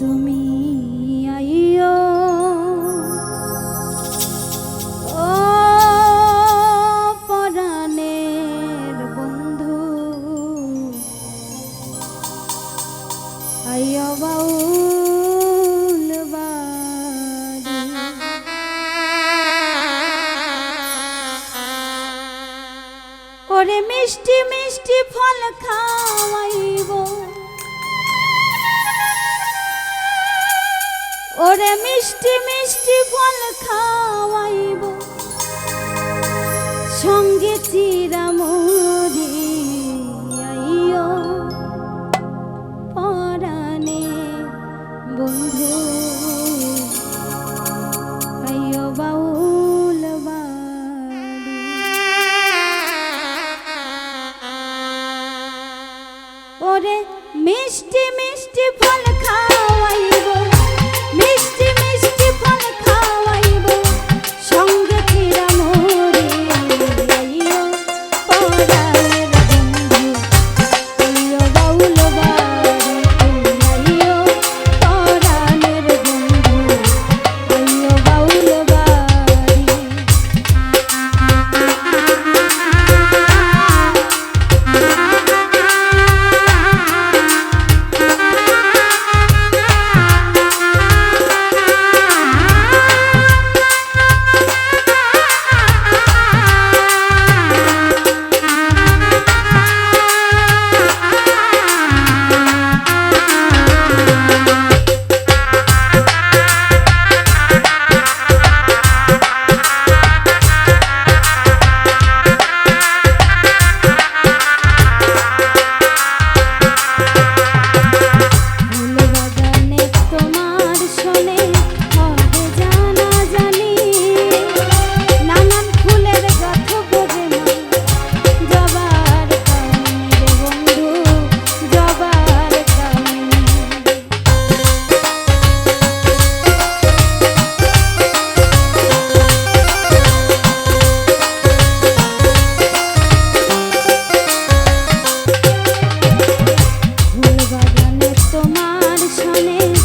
তুমি আইও ও পরাণের বন্ধু আইও বাড়ি। ওরে মিষ্টি মিষ্টি ফল খাওয়াইব। ওরে মিষ্টি মিষ্টি ফল খাওয়াইব। সঙ্গে চিরামরি আইও পরাণে বন্ধু তোমার সনে